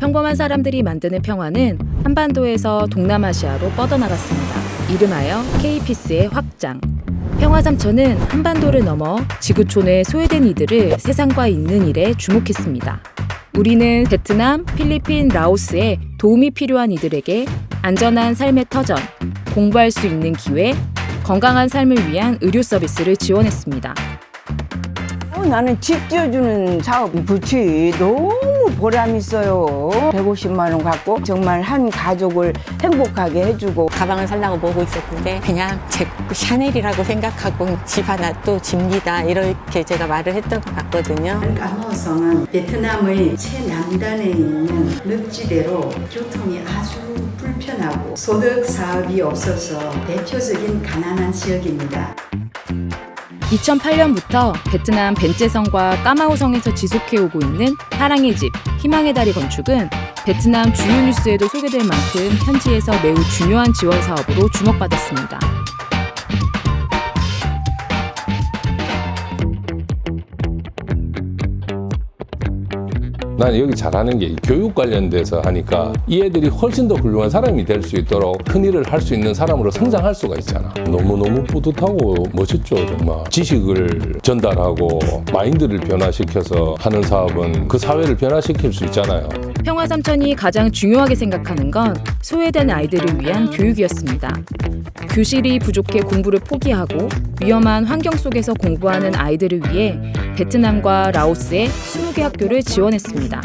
평범한 사람들이 만드는 평화는 한반도에서 동남아시아로 뻗어나갔습니다. 이름하여 K-피스의 확장. 평화 삼천은 한반도를 넘어 지구촌에 소외된 이들을 세상과 잇는 일에 주목했습니다. 우리는 베트남, 필리핀, 라오스에 도움이 필요한 이들에게 안전한 삶의 터전, 공부할 수 있는 기회, 건강한 삶을 위한 의료 서비스를 지원했습니다. 어, 나는 집 지어주는 사업 부치 너무 보람 있어요. 150만 원 갖고 정말 한 가족을 행복하게 해주고 가방을 살라고 보고 있었는데 그냥 제 샤넬이라고 생각하고 집 하나 또 집니다 이렇게 제가 말을 했던 것 같거든요. 까마오성은 베트남의 최남단에 있는 늪지대로 교통이 아주 불편하고 소득 사업이 없어서 대표적인 가난한 지역입니다. 2008년부터 베트남 벤제성과 까마오성에서 지속해오고 있는 사랑의 집, 희망의 다리 건축은 베트남 주요 뉴스에도 소개될 만큼 현지에서 매우 중요한 지원 사업으로 주목받았습니다. 나는 여기 잘하는 게 교육 관련돼서 하니까 이 애들이 훨씬 더 훌륭한 사람이 될 수 있도록 큰 일을 할 수 있는 사람으로 성장할 수가 있잖아. 너무너무 뿌듯하고 멋있죠, 정말. 지식을 전달하고 마인드를 변화시켜서 하는 사업은 그 사회를 변화시킬 수 있잖아요. 평화 삼천이 가장 중요하게 생각하는 건 소외된 아이들을 위한 교육이었습니다. 교실이 부족해 공부를 포기하고 위험한 환경 속에서 공부하는 아이들을 위해 베트남과 라오스의 20개 학교를 지원했습니다.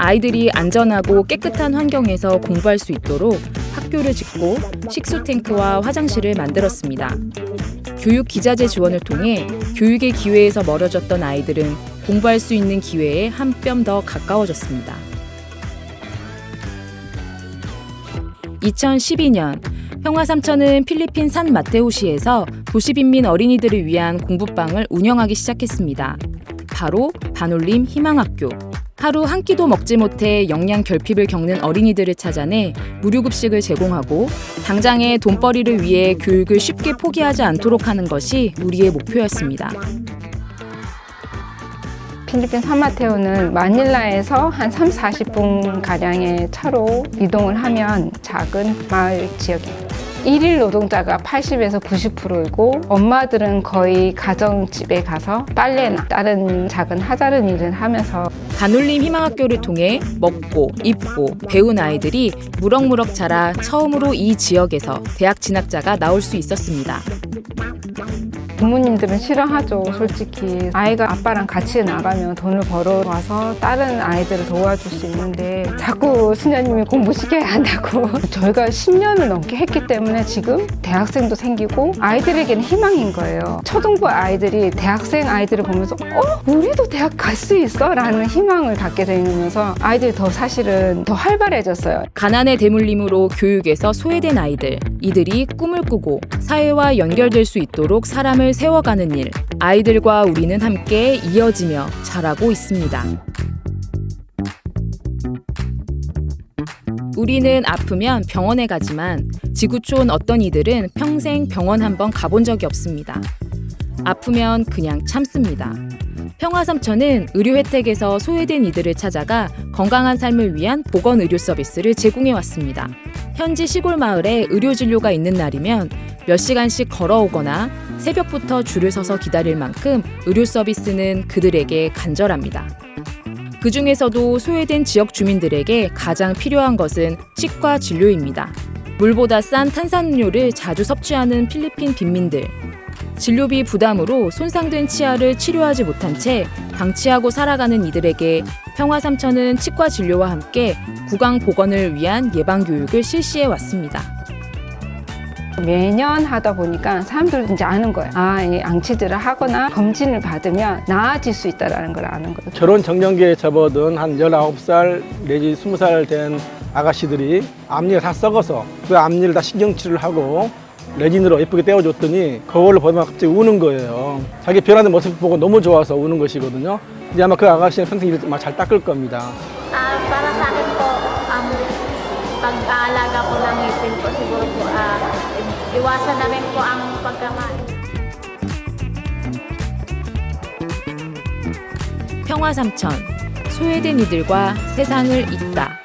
아이들이 안전하고 깨끗한 환경에서 공부할 수 있도록 학교를 짓고 식수 탱크와 화장실을 만들었습니다. 교육 기자재 지원을 통해 교육의 기회에서 멀어졌던 아이들은 공부할 수 있는 기회에 한 뼘 더 가까워졌습니다. 2012년 평화삼천은 필리핀 산 마테오시에서 도시빈민 어린이들을 위한 공부방을 운영하기 시작했습니다. 바로 반올림 희망학교. 하루 한 끼도 먹지 못해 영양 결핍을 겪는 어린이들을 찾아내 무료급식을 제공하고 당장의 돈벌이를 위해 교육을 쉽게 포기하지 않도록 하는 것이 우리의 목표였습니다. 필리핀 산마테오는 마닐라에서 한 3, 40분 가량의 차로 이동을 하면 작은 마을 지역입니다. 일일 노동자가 80에서 90%이고 엄마들은 거의 가정집에 가서 빨래나 다른 작은 하자른 일을 하면서 반올림 희망학교를 통해 먹고 입고 배운 아이들이 무럭무럭 자라 처음으로 이 지역에서 대학 진학자가 나올 수 있었습니다. 부모님들은 싫어하죠, 솔직히. 아이가 아빠랑 같이 나가면 돈을 벌어와서 다른 아이들을 도와줄 수 있는데 자꾸 수녀님이 공부시켜야 한다고. 저희가 10년을 넘게 했기 때문에 지금 대학생도 생기고 아이들에게는 희망인 거예요. 초등부 아이들이 대학생 아이들을 보면서 어? 우리도 대학 갈 수 있어? 라는 희망을 갖게 되면서 아이들이 더 사실은 더 활발해졌어요. 가난의 대물림으로 교육에서 소외된 아이들, 이들이 꿈을 꾸고 사회와 연결될 수 있도록 사람을 세워가는 일, 아이들과 우리는 함께 이어지며 자라고 있습니다. 우리는 아프면 병원에 가지만 지구촌 어떤 이들은 평생 병원 한 번 가본 적이 없습니다. 아프면 그냥 참습니다. 평화삼천은 의료 혜택에서 소외된 이들을 찾아가 건강한 삶을 위한 보건 의료 서비스를 제공해 왔습니다. 현지 시골 마을에 의료 진료가 있는 날이면 몇 시간씩 걸어오거나 새벽부터 줄을 서서 기다릴 만큼 의료 서비스는 그들에게 간절합니다. 그 중에서도 소외된 지역 주민들에게 가장 필요한 것은 치과 진료입니다. 물보다 싼 탄산음료를 자주 섭취하는 필리핀 빈민들. 진료비 부담으로 손상된 치아를 치료하지 못한 채 방치하고 살아가는 이들에게 평화삼천은 치과 진료와 함께 구강 보건을 위한 예방 교육을 실시해 왔습니다. 매년 하다 보니까 사람들도 이제 아는 거예요. 아, 이 앙치질을 하거나 검진을 받으면 나아질 수 있다는 걸 아는 거예요. 결혼 정년기에 접어든 한 19살 내지 20살 된 아가씨들이 앞니가 다 썩어서 그 앞니를 다 신경치료를 하고 레진으로 예쁘게 떼어줬더니 그걸로 보다가 갑자기 우는 거예요. 자기 변하는 모습 보고 너무 좋아서 우는 것이거든요. 이제 아마 그 아가씨는 평생 일을 잘 닦을 겁니다. Ah, pag-aalaga po ng ngipin po siguro po, ah, iwasan na rin po ang pagkakain. 평화삼천 소외된 이들과 세상을 잇다.